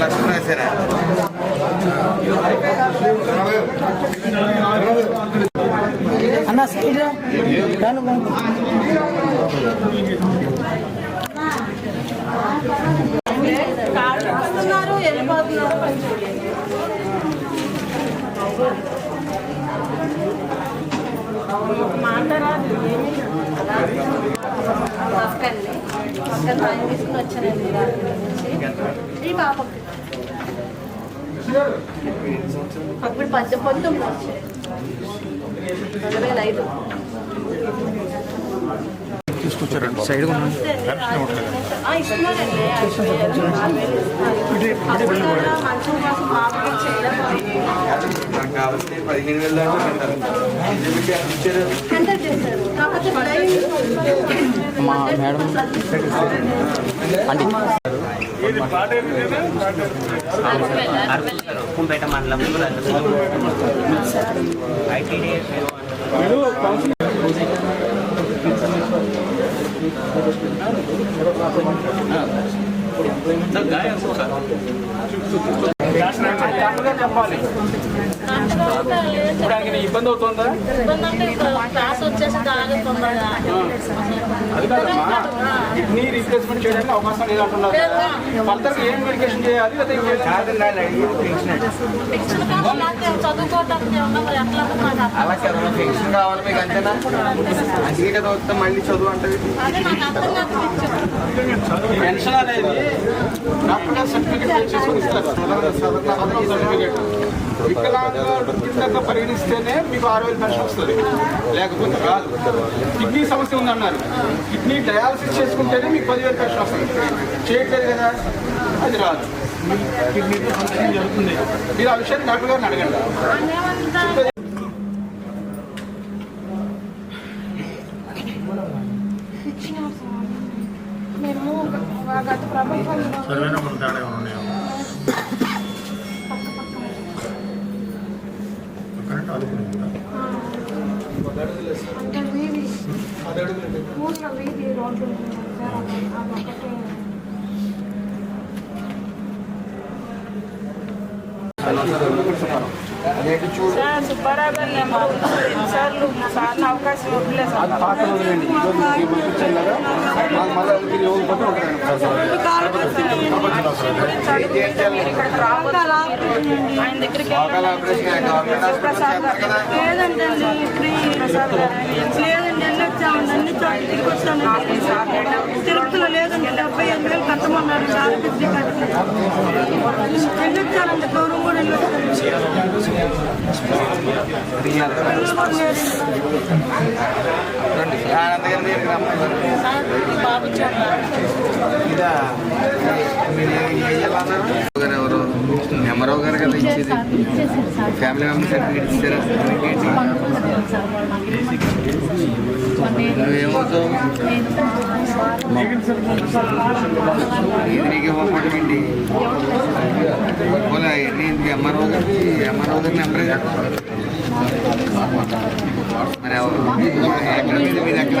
లక్షలు వేసారా అన్న సైడ్ రా. వస్తున్నారు వెళ్ళిపోతున్నారు మాట్లాడాలి పక్కనే. పక్కన తీసుకుని వచ్చానండి రాత్రి నుంచి ఈ పాపకి అప్పుడు పద్దె పంతొమ్మిది వచ్చాయి రెండు వేల ఐదు సైడ్ ఆ, ఇస్తున్నారండి. అప్పుడు కూడా మంచం కోసం Nada, não ganha, não daily ఇప్పుడు ఇబ్బంది అవుతుందా అది కాదమ్మా కిడ్నీ రీప్లేస్మెంట్ చేయడానికి అవకాశం లేదంటున్నారు కదా ఫర్దర్ ఏం మెడికేషన్ చేయాలి లేదా పెన్షన్ అలా చదవడం పెన్షన్ కావాలి మీకు అంతేనా అందుకే కదా వస్తే మళ్ళీ చదువు అంటే పెన్షన్ అనేది డాక్టర్ సర్టిఫికేట్ ఇస్తారు సదరణ సర్టిఫికేట్ వికలాంగ వృత్తి కింద పరిగణిస్తేనే మీకు ఆరు వేలు పెన్షన్ వస్తుంది. లేకపోతే రాదు కిడ్నీ సమస్య ఉందన్నారు. కిడ్నీ డయాలసిస్ చేసుకుంటేనే మీకు పదివేలు పెన్షన్ వస్తుంది. చేయట్లేదు కదా? అది రాదు. మీ కిడ్నీతో ఫంక్షన్ జరుగుతుంది మీరు ఆ విషయాన్ని డాక్టర్ గారిని అడగండి. మేము గత ప్రభుత్వంలో ఊర్లో వీధి రోడ్డు సార్ సుబ్బారావు ఎన్నిసార్లు అవకాశం ఇవ్వలేదు ఆయన దగ్గరికి లేదండి లేదండి ఎన్ని అన్ని చోట్ల తిరిగి వచ్చాను తిరుపతిలో లేదండి డెబ్బై ఐదు వేలు కట్టమన్నారు చాలా పెద్ద ఎన్ని గౌరవం కూడా ఎన్ని బాబు ఇదా మీరు ఏ- ఏ ఇయ్యాలన్నారు? గారు ఎవరు నెమ్మరావు గారు కదా ఇచ్చేది ఫ్యామిలీ మెంబర్ సర్టిఫికేట్ ఇచ్చారా? నువ్వేమవుతావు ఇది నీకు ఇవ్వకపోవడం ఏంటి? పోలే అవన్నీ ఎందుకు ఎంఆర్ఓ గారికి ఎంఆర్ఓ గారి నెంబర్ మరి ఎక్కడ మీద మీద ఎక్కడ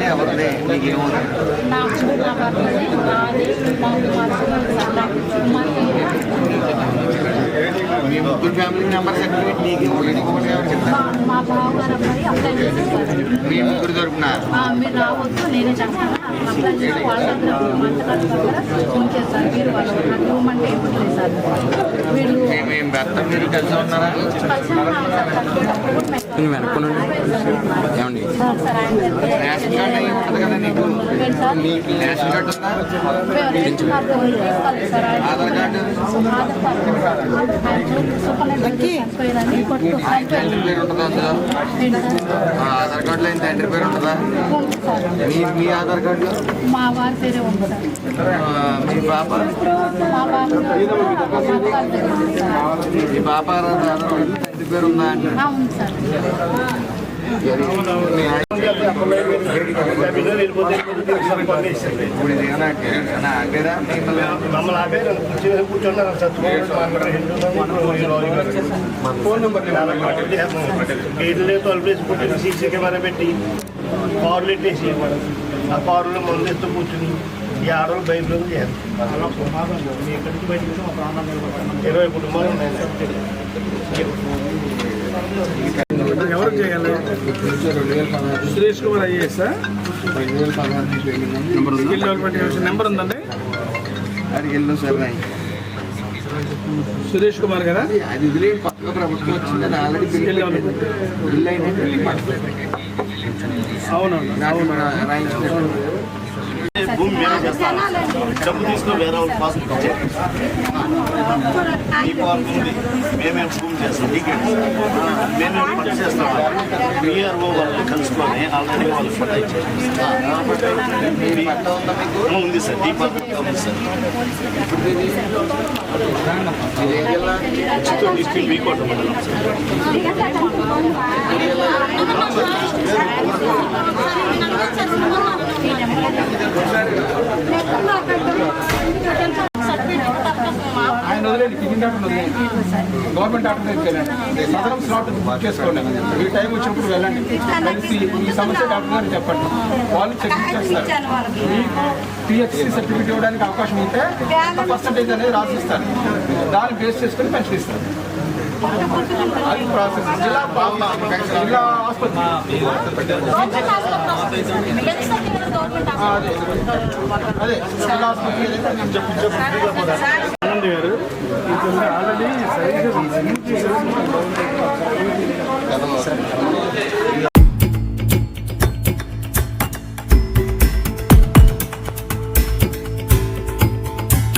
வந்து அவருடைய இன்னைக்கு நான் మా ముగ్గురు ఫ్యామిలీ మెంబర్ సర్టిఫికేట్ నీకు ఒకటి ఒకటి ఎవరికి మా ఇస్తారు మా అబ్బాయి అప్లై చేసేసారు మీ ముగ్గురు తరపున? ఆ, మీరు రావద్దు నేనే చేస్తాను. అప్లై చేసి వాళ్ళ దగ్గర మంత్రాల దగ్గర ఉంచేస్తారు మీరు వాళ్ళు నాకు ఇవ్వమంటే ఇవ్వట్లేదు సార్ వీళ్ళు మీ- మీ భర్త మీరు కలిసి ఉన్నారా? కలిసి సార్ మేము- వెనక్కునండి? ఏమండి? రేషన్ కార్డు అయ్యి ఉంటుంది కదా నీకు? నీకు రేషన్ కార్డు ఉందా? కార్డు. ఆధార్ కార్డు. ఆధార్ కార్డులో ఏం తండ్రి పేరు ఉంటుందా? మీ మీ ఆధార్ కార్డులో మా వారి పేరే మీ పాప? మా పాప ఆధార్ కార్డులో తండ్రి పేరు ఉందా అంటే ఆ, ఉంది సార్ మీ ఆయన- ఇప్పుడు ఇది ఏమైనా ఏమైనా ఆగారా మిమ్మల్ని మమ్మల్ని ఆపే కూర్చున్నారు ఫోన్ నెంబర్ గేట్లు తలుపు వేసి పుట్టిన సీసీ కెమెరా పెట్టి కార్లు పెట్టేసి ఆ కారులో మందు ఎత్తు కూర్చుని ఈ ఆడవాళ్ళు బయటలో చేయాలి ఇరవై కుటుంబాలు ఉన్నాయి ఎవరు చేయాలి? Suresh Kumar IAS? Skill development commission number ఉందండి? అది. సురేష్ కుమార్ కదా అది వదిలే కొత్తగా ప్రభుత్వం వచ్చింది అది ఆల్రెడీ బిల్ బిల్ అయినట్టు బిల్ పడుతుంది అవునవును భూమి వేరే చేస్తాను. డబ్బు తీసుకొని వేరే వాళ్ళు పాస్ ఈ పార్క్ ఉంది. మేమేం భూమి చేస్తాం? టికెట్ మేమేం పని చేస్తాం? విఆర్ఓ వాళ్ళు కలుసుకొని ఆల్రెడీ వాళ్ళు మీ పట్ట ఉందా సార్. ఈ పార్క్ ఉంది చిత్తూరు డిస్ట్రిక్ట్ వీకోట మండలం సార్ ఆయన వదిలేండి వదిలేండి గవర్నమెంట్ డాక్టర్ వెళ్ళండి. సదరం స్లాట్ బుక్ చేసుకోండి. ఈ టైం వచ్చినప్పుడు వెళ్ళండి. కలిసి ఈ సమస్య డాక్టర్ గారికి చెప్పండి. వాళ్ళు చెక్ చేస్తారు. మీకు పిహెచ్సి సర్టిఫికేట్ ఇవ్వడానికి అవకాశం ఉంటే పర్సంటేజ్ అనేది రాసిస్తారు. దాన్ని బేస్ చేసుకొని పెన్షన్ ఇస్తారు. అది ప్రాసెస్ జిల్లా జిల్లా ఆసుపత్రి. అదే. అదే. జిల్లా ఆసుపత్రి చెప్పి చెప్పి గారు ఆల్రెడీ సరిగ్గా